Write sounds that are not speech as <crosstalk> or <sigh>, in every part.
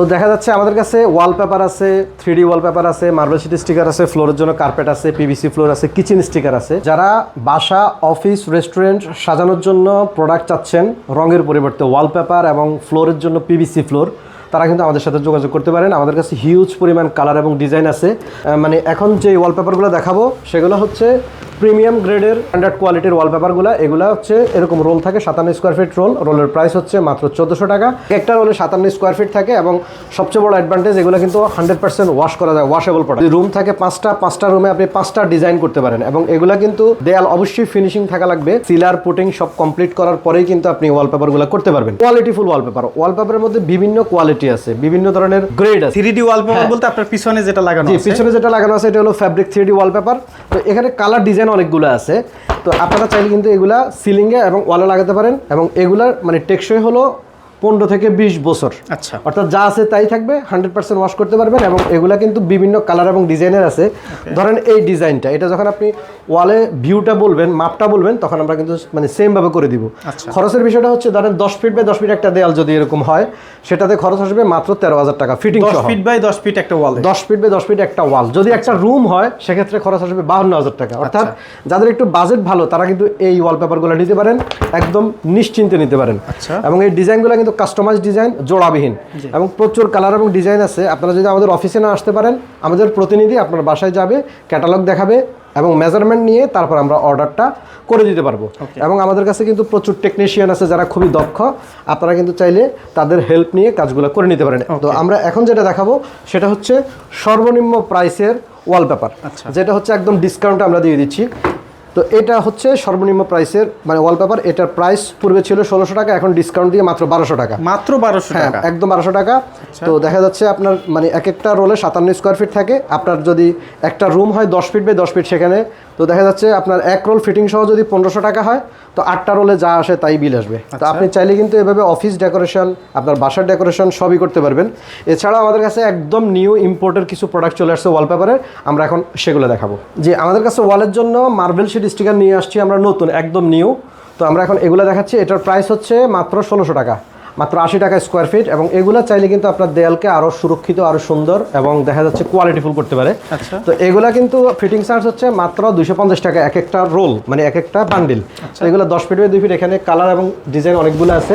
তো দেখা যাচ্ছে আমাদের কাছে ওয়ালপেপার আছে থ্রি ডি ওয়ালপেপার আছে মার্বেল শিট স্টিকার আছে ফ্লোরের জন্য কার্পেট আছে পিভিসি ফ্লোর আছে কিচেন স্টিকার আছে। যারা বাসা অফিস রেস্টুরেন্ট সাজানোর জন্য প্রোডাক্ট চাচ্ছেন, রঙের পরিবর্তে ওয়ালপেপার এবং ফ্লোরের জন্য পিভিসি ফ্লোর তারা কিন্তু আমাদের সাথে যোগাযোগ করতে পারেন। আমাদের কাছে হিউজ পরিমাণ কালার এবং ডিজাইন আছে। মানে এখন যে ওয়ালপেপারগুলো দেখাবো, সেগুলো হচ্ছে প্রিমিয়াম গ্রেডের স্ট্যান্ডার্ড কোয়ালিটির ওয়ালপেপারগুলো এগুলো হচ্ছে এরকম রোল থাকে সাতান্ন স্কোয়ার ফিট রোল রোলের প্রাইস হচ্ছে মাত্র চোদ্দোশো টাকা। একটা রোলে সাতান্ন স্কোয়ার ফিট থাকে এবং সবচেয়ে বড় অ্যাডভান্টেজ এগুলো কিন্তু হান্ড্রেড পার্সেন্ট ওয়াশ করা যায় ওয়াশেবল প্রোডাক্ট রুম থাকে পাঁচটা পাঁচটা রুমে আপনি পাঁচটা ডিজাইন করতে পারেন এবং এগুলো কিন্তু দেয়াল অবশ্যই ফিনিশিং থাকা লাগবে। সিলার পুটিং সব কমপ্লিট করার পরেই কিন্তু আপনি ওয়ালপেপারগুলো করতে পারবেন। কোয়ালিটি কোয়ালিটিফুল ওয়ালপেপার ওয়ালপেপারের মধ্যে বিভিন্ন কোয়ালিটি আছে বিভিন্ন ধরনের গ্রেড আছে। থ্রি ডি ওয়ালপেপার বলতে আপনার পিছনে যেটা লাগানো পিছনে যেটা লাগানো আছে এটা হলো ফ্যাব্রিক থ্রি ডি ওয়ালপেপার তো এখানে কালার ডিজাইন অনেকগুলো আছে। তো আপনারা চাইলে কিন্তু এগুলা সিলিংয়ে এবং ওয়ালে লাগাতে পারেন এবং এগুলার মানে টেকসই হলো পনেরো থেকে বিশ বছর। আচ্ছা। অর্থাৎ যা আছে তাই থাকবে হান্ড্রেড পার্সেন্ট ওয়াশ করতে পারবেন এবং এগুলা কিন্তু বিভিন্ন কালার এবং ডিজাইনের আছে। ধরেন এই ডিজাইনটা এটা যখন আপনি ওয়ালে ভিউটা বলবেন মাপটা বলবেন তখন আমরা কিন্তু মানে সেম ভাবে করে দিব। আচ্ছা। খরচের বিষয়টা হচ্ছে ধরেন দশ ফিট বাই দশ ফিট একটা দেয়াল যদি এরকম হয় সেটাতে খরচ আসবে মাত্র তেরো হাজার টাকা ফিটিং দশ ফিট বাই দশ ফিট একটা ওয়াল দশ ফিট বাই দশ ফিট একটা ওয়াল যদি একটা রুম হয় সেক্ষেত্রে খরচ আসবে বাহান্ন হাজার টাকা। অর্থাৎ যাদের একটু বাজেট ভালো তারা কিন্তু এই ওয়ালপেপারগুলো নিতে পারেন একদম নিশ্চিন্তে নিতে পারেন। আচ্ছা। এবং এই ডিজাইনগুলো কিন্তু কাস্টমাইজ ডিজাইন জোড়াবিহীন। এবং প্রচুর কালার এবং ডিজাইন আছে। আপনারা যদি আমাদের অফিসে না আসতে পারেন আমাদের প্রতিনিধি আপনার বাসায় যাবে ক্যাটালগ দেখাবে এবং মেজারমেন্ট নিয়ে তারপর আমরা অর্ডারটা করে দিতে পারব। এবং আমাদের কাছে কিন্তু প্রচুর টেকনিশিয়ান আছে যারা খুবই দক্ষ। আপনারা কিন্তু চাইলে তাদের হেল্প নিয়ে কাজগুলো করে নিতে পারেন। তো আমরা এখন যেটা দেখাবো সেটা হচ্ছে সর্বনিম্ন প্রাইসের ওয়ালপেপার আচ্ছা। যেটা হচ্ছে একদম ডিসকাউন্ট আমরা দিয়ে দিচ্ছি। তো এটা হচ্ছে সর্বনিম্ন প্রাইসের মানে ওয়ালপেপার এটার প্রাইস পূর্বে ছিল ষোলোশো টাকা এখন ডিসকাউন্ট দিয়ে মাত্র বারোশো টাকা। মাত্র বারোশো হ্যাঁ একদম বারোশো টাকা। তো দেখা যাচ্ছে আপনার মানে এক একটা রোলে সাতান্ন স্কোয়ার ফিট থাকে। আপনার যদি একটা রুম হয় দশ ফিট বাই দশ ফিট সেখানে তো দেখা যাচ্ছে আপনার এক রোল ফিটিং সহ যদি পনেরোশো টাকা হয় তো আটটা রোলে যা আসে তাই বিল আসবে। তো আপনি চাইলে কিন্তু এভাবে অফিস ডেকোরেশন আপনার বাসার ডেকোরেশন সবই করতে পারবেন। এছাড়াও আমাদের কাছে একদম নিউ ইম্পোর্টের কিছু প্রোডাক্ট চলে আসছে ওয়ালপেপারের আমরা এখন সেগুলো দেখাবো। যে আমাদের কাছে ওয়ালের জন্য মার্বেল শিট স্টিকার নিয়ে আসছি আমরা নতুন একদম নিউ তো আমরা এখন এগুলো দেখাচ্ছি এটার প্রাইস হচ্ছে মাত্র ষোলোশো টাকা। মাত্র আশি টাকা স্কোয়ার ফিট এবং এগুলো চাইলে কিন্তু আপনার দেয়ালকে আরও সুরক্ষিত আরও সুন্দর এবং দেখা যাচ্ছে কোয়ালিটিফুল করতে পারে। আচ্ছা। তো এগুলা কিন্তু ফিটিং চার্জ হচ্ছে মাত্র দুশো পঞ্চাশ টাকা এক একটা রোল মানে এক একটা বান্ডিল তো এগুলো দশ ফিট বাই দুই ফিট এখানে কালার এবং ডিজাইন অনেকগুলো আছে।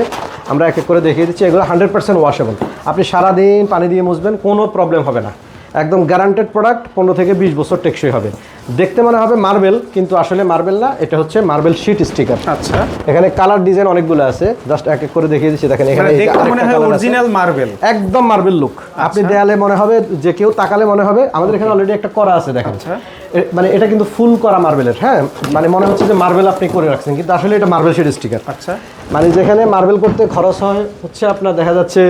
আমরা এক এক করে দেখিয়ে দিচ্ছি এগুলো হান্ড্রেড পার্সেন্ট ওয়াশেবল আপনি সারাদিন পানি দিয়ে মুছবেন কোনো প্রবলেম হবে না। একদম গ্যারান্টেড প্রোডাক্ট পনেরো থেকে বিশ বছর টেকসই হবে। দেখতে মনে হবে মার্বেল কিন্তু আসলে মার্বেল না এটা হচ্ছে মার্বেল শিট স্টিকার আচ্ছা। এখানে কালার ডিজাইন অনেকগুলো আছে জাস্ট এক এক করে দেখিয়ে দিচ্ছি দেখেন এখানে দেখতে মনে। অরিজিনাল মার্বেল একদম মার্বেল লুক আপনি দেয়ালে মনে হবে যে কেউ তাকালে মনে হবে আমাদের এখানে অলরেডি একটা করা আছে দেখেন। আচ্ছা। মানে এটা কিন্তু ফুল করা মার্বেলের হ্যাঁ? মানে মনে হচ্ছে যে মার্বেল আপনি করে রাখছেন কিন্তু আসলে এটা মার্বেল শিট স্টিকার আচ্ছা। মানে যেখানে মার্বেল করতে খরচ হয় হচ্ছে আপনার দেখা যাচ্ছে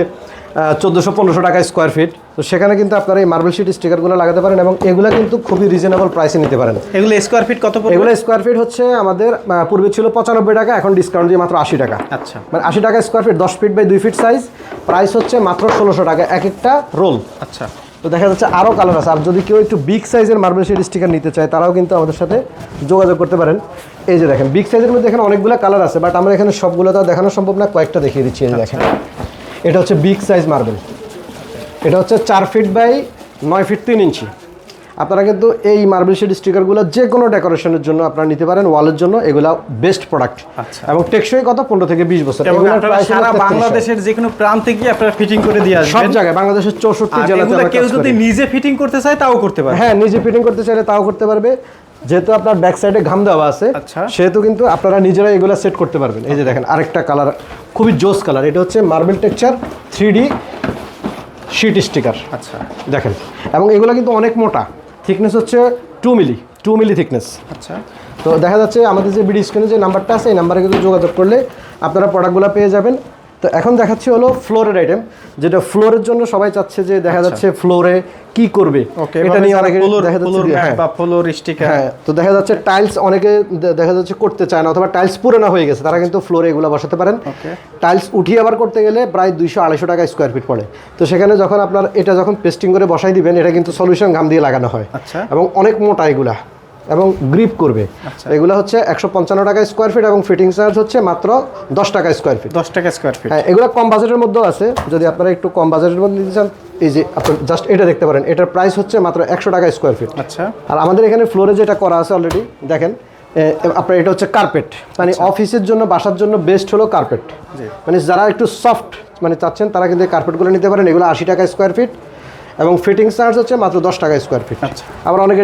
চোদ্দোশো পনেরোশো টাকা স্কোয়ার ফিট তো সেখানে কিন্তু আপনারা এই মার্বেল শিট স্টিকারগুলো লাগাতে পারেন এবং এগুলো কিন্তু খুবই রিজনেবল প্রাইসে নিতে পারেন। এগুলো স্কোয়ার ফিট কত এগুলো স্কোয়ার ফিট হচ্ছে আমাদের পূর্বে ছিল পঁচানব্বই টাকা এখন ডিসকাউন্ট দিয়ে মাত্র আশি টাকা। আচ্ছা। মানে আশি টাকা স্কোয়ার ফিট দশ ফিট বাই দুই ফিট সাইজ প্রাইস হচ্ছে মাত্র ষোলোশো টাকা এক একটা রোল আচ্ছা। তো দেখা যাচ্ছে আরও কালার আছে। আর যদি কেউ একটু বিগ সাইজের মার্বেল শেড স্টিকার নিতে চায় তারাও কিন্তু আমাদের সাথে যোগাযোগ করতে পারেন। এই যে দেখেন বিগ সাইজের মধ্যে এখানে অনেকগুলো কালার আছে বাট আমরা এখানে সবগুলো তো দেখানো সম্ভব না কয়েকটা দেখিয়ে দিচ্ছি এই দেখেন। এটা হচ্ছে বিগ সাইজ মার্বেল এটা হচ্ছে চার ফিট বাই নয় ফিট তিন ইঞ্চি। আপনারা কিন্তু এই মার্বেল শেড স্টিকারগুলো যে কোনো ডেকোরেশনের জন্য আপনারা নিতে পারেন ওয়ালের জন্য। এগুলা বেস্ট প্রোডাক্ট আচ্ছা। এবং টেকসই কত? পনেরো থেকে বিশ বছর। সারা বাংলাদেশের যে কোনো প্রান্তে গিয়ে আপনারা ফিটিং করে দিয়ে আসবেন। সব জায়গায় বাংলাদেশের চৌষট্টি জেলাতে কেউ যদি নিজে ফিটিং করতে চায় তাও করতে পারে হ্যাঁ নিজে ফিটিং করতে চাইলে তাও করতে পারবে। যেহেতু আপনার ব্যাক সাইডে ঘাম দেওয়া আছে আচ্ছা। সেহেতু কিন্তু আপনারা নিজেরা এগুলো সেট করতে পারবেন। এই যে দেখেন আরেকটা কালার খুবই জোস কালার এটা হচ্ছে marble texture three D sheet sticker আচ্ছা। দেখেন এবং এগুলো কিন্তু অনেক মোটা। থিকনেস হচ্ছে two milli two milli thickness আচ্ছা। তো দেখা যাচ্ছে আমাদের যে বিডি স্ক্রিনে যে নাম্বারটা আছে এই নাম্বারে কিন্তু যোগাযোগ করলে আপনারা প্রোডাক্টগুলো পেয়ে যাবেন। তো এখন দেখাচ্ছি হলো ফ্লোরের আইটেম যেটা ফ্লোরের জন্য সবাই চাচ্ছে যে দেখা যাচ্ছে ফ্লোরে কি করবে। এটা নিয়ে অনেকে দেখা যাচ্ছে হ্যাঁ। হ্যাঁ তো দেখা যাচ্ছে টাইলস অনেকে দেখা যাচ্ছে করতে চায় না অথবা টাইলস পুরোনো হয়ে গেছে তারা কিন্তু ফ্লোরে এগুলো বসাতে পারেন। টাইলস উঠিয়ে আবার করতে গেলে প্রায় দুইশো আড়াইশো টাকা স্কোয়ার ফিট পড়ে। তো সেখানে যখন আপনার এটা যখন পেস্টিং করে বসাই দিবেন এটা কিন্তু সলিউশন ঘাম দিয়ে লাগানো হয়। আচ্ছা। এবং অনেক মোটা এগুলা। এবং গ্রিপ করবে। আচ্ছা। এগুলো হচ্ছে একশো পঞ্চান্ন টাকা স্কোয়ার ফিট এবং ফিটিং চার্জ হচ্ছে মাত্র দশ টাকা স্কোয়ার ফিট দশ টাকা স্কোয়ার ফিট হ্যাঁ এগুলো কম বাজেটের মধ্যেও আছে। যদি আপনারা একটু কম বাজেটের মধ্যে নিতে চান এই যে আপনার জাস্ট এটা দেখতে পারেন এটার প্রাইস হচ্ছে মাত্র একশো টাকা স্কোয়ার ফিট আচ্ছা। আর আমাদের এখানে ফ্লোরে যেটা করা আছে অলরেডি দেখেন আপনার এটা হচ্ছে কার্পেট মানে অফিসের জন্য বাসার জন্য বেস্ট হলো কার্পেট। মানে যারা একটু সফট মানে চাচ্ছেন তারা কিন্তু এই কার্পেটগুলো নিতে পারেন। এগুলো আশি টাকা স্কোয়ার ফিট এবং ফিটিং চার্জ হচ্ছে মাত্র দশ টাকা স্কোয়ার ফিট আচ্ছা। আবার অনেকে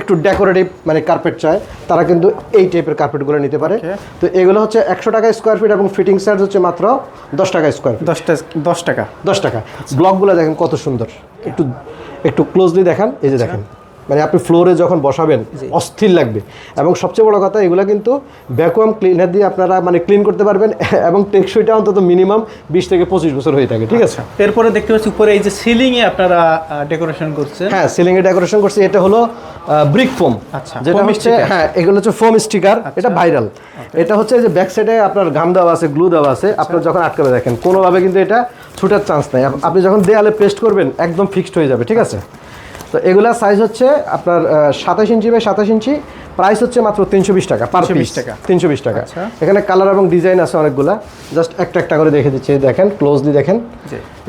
একটু ডেকোরেটিভ মানে কার্পেট চায় তারা কিন্তু এই টাইপের কার্পেটগুলো নিতে পারে। তো এগুলো হচ্ছে একশো টাকা স্কোয়ার ফিট এবং ফিটিং চার্জ হচ্ছে মাত্র দশ টাকা স্কোয়ার ফিট দশ টাকা দশ টাকা। ব্লকগুলো দেখেন কত সুন্দর। একটু একটু ক্লোজলি দেখান এই যে দেখেন। মানে আপনি ফ্লোরে যখন বসাবেন অস্থির লাগবে। এবং সবচেয়ে বড় কথা এগুলো কিন্তু ভ্যাকুয়াম ক্লিনার দিয়ে আপনারা মানে ক্লিন করতে পারবেন <laughs> এবং টেকসইটা অন্তত মিনিমাম বিশ থেকে পঁচিশ বছর হয়ে থাকে ঠিক আছে? এরপরে দেখতে পাচ্ছি উপরে এই যে সিলিং এ আপনারা ডেকোরেশন করছেন। হ্যাঁ সিলিং এ ডেকোরেশন করছি এটা হলো ব্রিক ফোম আচ্ছা, যেটা হচ্ছে হ্যাঁ এগুলো হচ্ছে ফোম স্টিকার এটা ভাইরাল এটা হচ্ছে যে ব্যাক সাইডে আপনার গাম দেওয়া আছে গ্লু দেওয়া আছে আপনার যখন আটকাবে দেখেন কোনোভাবে কিন্তু এটা ছুটার চান্স নাই। আপনি যখন দেয়ালে পেস্ট করবেন একদম ফিক্সড হয়ে যাবে ঠিক আছে? তো এগুলা সাইজ হচ্ছে আপনার সাতাশ ইঞ্চি বাই সাতাশ ইঞ্চি। প্রাইস হচ্ছে মাত্র তিনশো বিশ টাকা পার 320 পিস টাকা। তিনশো বিশ টাকা। আচ্ছা। এখানে কালার এবং ডিজাইন আছে অনেকগুলা। জাস্ট একটা একটা করে দেখে দিচ্ছি দেখেন ক্লোজলি দেখেন।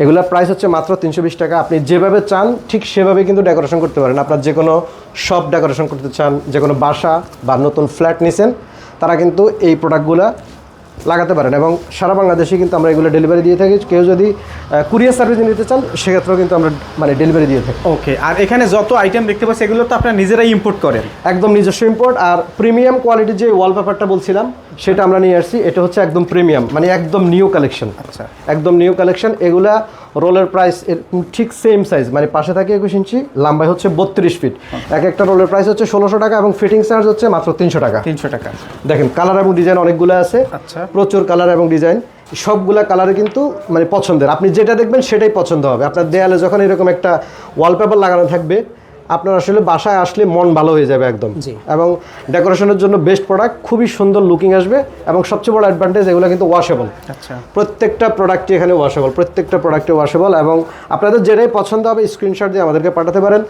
এগুলোর প্রাইস হচ্ছে মাত্র তিনশো বিশ টাকা। আপনি যেভাবে চান ঠিক সেভাবে কিন্তু ডেকোরেশন করতে পারেন। আপনার যে কোনো শপ ডেকোরেশন করতে চান যে কোনো বাসা বা নতুন ফ্ল্যাট নিছেন তারা কিন্তু এই প্রোডাক্টগুলো লাগাতে পারেন এবং সারা বাংলাদেশে কিন্তু আমরা এগুলো ডেলিভারি দিয়ে থাকি। কেউ যদি কুরিয়ার সার্ভিস নিতে চান সেক্ষেত্রেও কিন্তু আমরা মানে ডেলিভারি দিয়ে থাকি। ওকে আর এখানে যত আইটেম দেখতে পাচ্ছি এগুলো তো আপনারা নিজেরাই ইম্পোর্ট করেন? একদম নিজস্ব ইম্পোর্ট আর প্রিমিয়াম কোয়ালিটির যে ওয়ালপেপারটা বলছিলাম সেটা আমরা নিয়ে আসছি এটা হচ্ছে একদম প্রিমিয়াম মানে একদম নিউ কালেকশন আচ্ছা। একদম নিউ কালেকশন এগুলা রোলের প্রাইস ঠিক সেম সাইজ মানে পাশে থাকে একুশ ইঞ্চি লম্বাই হচ্ছে বত্রিশ ফিট এক একটা রোলের প্রাইস হচ্ছে ষোলোশো টাকা এবং ফিটিং চার্জ হচ্ছে মাত্র তিনশো টাকা। তিনশো টাকা। দেখেন কালার এবং ডিজাইন অনেকগুলো আছে। আচ্ছা। প্রচুর কালার এবং ডিজাইন সবগুলা কালারে কিন্তু মানে পছন্দের। আপনি যেটা দেখবেন সেটাই পছন্দ হবে। আপনার দেয়ালে যখন এরকম একটা ওয়ালপেপার লাগানো থাকবে আপনার আসলে বাসায় আসলে মন ভালো হয়ে যাবে একদম। এবং ডেকোরেশনের জন্য বেস্ট প্রোডাক্ট খুবই সুন্দর লুকিং আসবে এবং সবচেয়ে বড় অ্যাডভান্টেজ এগুলো কিন্তু ওয়াশেবল আচ্ছা। প্রত্যেকটা প্রোডাক্টই এখানে ওয়াশেবল প্রত্যেকটা প্রোডাক্টে ওয়াশেবল এবং আপনাদের যেটাই পছন্দ হবে স্ক্রিনশট দিয়ে আমাদেরকে পাঠাতে পারেন।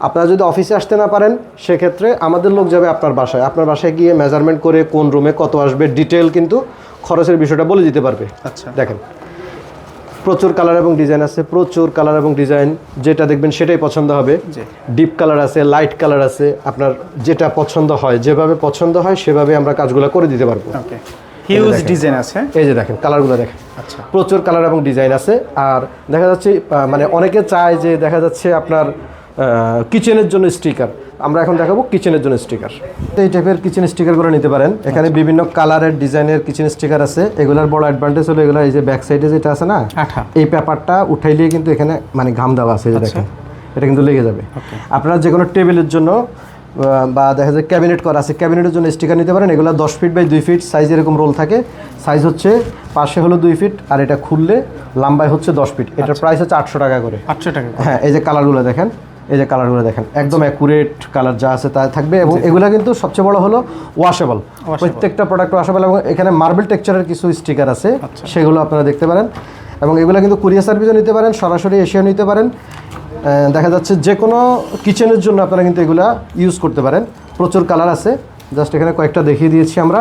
আপনারা যদি অফিসে আসতে না পারেন সেক্ষেত্রে আমাদের লোক যাবে আপনার বাসায়। আপনার বাসায় গিয়ে মেজারমেন্ট করে কোন রুমে কত আসবে ডিটেল কিন্তু খরচের বিষয়টা বলে দিতে পারবে। আচ্ছা। দেখেন। প্রচুর কালার এবং ডিজাইন আছে প্রচুর কালার এবং ডিজাইন যেটা দেখবেন সেটাই পছন্দ হবে। ডিপ কালার আছে লাইট কালার আছে আপনার যেটা পছন্দ হয় যেভাবে পছন্দ হয় সেভাবে আমরা কাজগুলো করে দিতে পারব। হিউজ ডিজাইন আছে। এই যে দেখেন কালারগুলো দেখেন। আচ্ছা। প্রচুর কালার এবং ডিজাইন আছে আর দেখা যাচ্ছে মানে অনেকে চায় যে দেখা যাচ্ছে আপনার কিচেনের জন্য স্টিকার আমরা এখন দেখাবো কিচেনের জন্য স্টিকার এই টাইপের কিচেন স্টিকারগুলো নিতে পারেন। এখানে বিভিন্ন কালারের ডিজাইনের কিচেন স্টিকার আছে। এগুলোর বড় অ্যাডভান্টেজ হলো এগুলো এই যে ব্যাক সাইডে যেটা আছে না এই পেপারটা উঠাইলে কিন্তু এখানে মানে ঘাম দেওয়া আছে এই দেখেন। এটা কিন্তু লেগে যাবে। আপনারা যে কোনো টেবিলের জন্য বা দেখা যায় ক্যাবিনেট করা আছে ক্যাবিনেটের জন্য স্টিকার নিতে পারেন। এগুলো দশ ফিট বাই দুই ফিট সাইজ এরকম রোল থাকে। সাইজ হচ্ছে পাশে হলো দুই ফিট আর এটা খুললে লম্বায় হচ্ছে দশ ফিট এটার প্রাইস হচ্ছে আটশো টাকা করে। আটশো টাকা হ্যাঁ এই যে কালারগুলো দেখেন। এই যে কালারগুলো দেখেন একদম অ্যাকুরেট কালার যা আছে তা থাকবে এবং এগুলো কিন্তু সবচেয়ে বড় হলো ওয়াশেবল প্রত্যেকটা প্রোডাক্ট ওয়াশেবল এবং এখানে মার্বেল টেক্সচারের কিছু স্টিকার আছে সেগুলো আপনারা দেখতে পারেন। এবং এগুলো কিন্তু কুরিয়ার সার্ভিসও নিতে পারেন সরাসরি এসেও নিতে পারেন। দেখা যাচ্ছে যে কোনো কিচেনের জন্য আপনারা কিন্তু এগুলা ইউজ করতে পারেন। প্রচুর কালার আছে জাস্ট এখানে কয়েকটা দেখিয়ে দিয়েছি আমরা।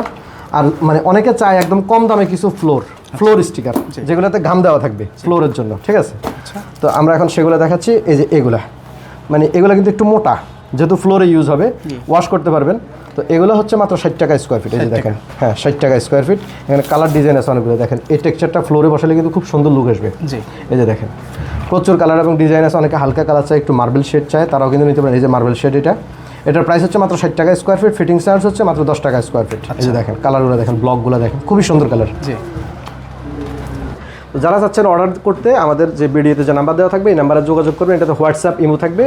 আর মানে অনেকে চায় একদম কম দামে কিছু ফ্লোর ফ্লোর স্টিকার যেগুলোতে ঘাম দেওয়া থাকবে ফ্লোরের জন্য ঠিক আছে? তো আমরা এখন সেগুলো দেখাচ্ছি এই যে এগুলা। মানে এগুলো কিন্তু একটু মোটা যেহেতু ফ্লোরে ইউজ হবে ওয়াশ করতে পারবেন। তো এগুলো হচ্ছে মাত্র ষাট টাকা স্কোয়ার ফিট এই যে দেখেন। হ্যাঁ ষাট টাকা স্কোয়ার ফিট এখানে কালার ডিজাইন আছে অনেকগুলো দেখেন। এই টেক্সচারটা ফ্লোরে বসালে কিন্তু খুব সুন্দর লুক আসবে। এই যে দেখেন। প্রচুর কালার এবং ডিজাইন আছে অনেকে হালকা কালার চায় একটু মার্বেল শেড চায় তারাও কিন্তু নিতে পারেন। এই যে মার্বেল শেড এটা। এটার প্রাইস হচ্ছে মাত্র ষাট টাকা স্কোয়ার ফিট ফিটিং চার্জ হচ্ছে মাত্র দশ টাকা স্কোয়ার ফিট এই যে দেখেন কালারগুলো দেখেন ব্লকগুলো দেখেন খুবই সুন্দর কালার যারা চাচ্ছেন অর্ডার করতে আমাদের যে ভিডিওতে যে নাম্বার দেওয়া থাকবে এই নাম্বারে যোগাযোগ করবেন এটাতে হোয়াটসঅ্যাপ ইমো থাকবে।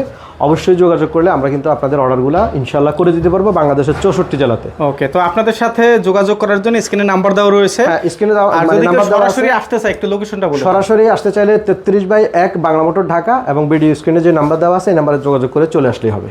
অবশ্যই যোগাযোগ করলে আমরা কিন্তু আপনাদের অর্ডারগুলো ইনশাল্লাহ করে দিতে পারব বাংলাদেশের চৌষট্টি জেলাতে। ওকে তো আপনাদের সাথে যোগাযোগ করার জন্য স্ক্রিনে নাম্বার দেওয়া রয়েছে। হ্যাঁ স্ক্রিনে আর মানে সরাসরি আসতে চায় একটু লোকেশনটা বলুন সরাসরি আসতে চাইলে তেত্রিশ বাই এক বাংলা মোটর ঢাকা এবং ভিডিও স্ক্রিনে যে নাম্বার দেওয়া আছে এই নাম্বারে যোগাযোগ করে চলে আসলেই হবে।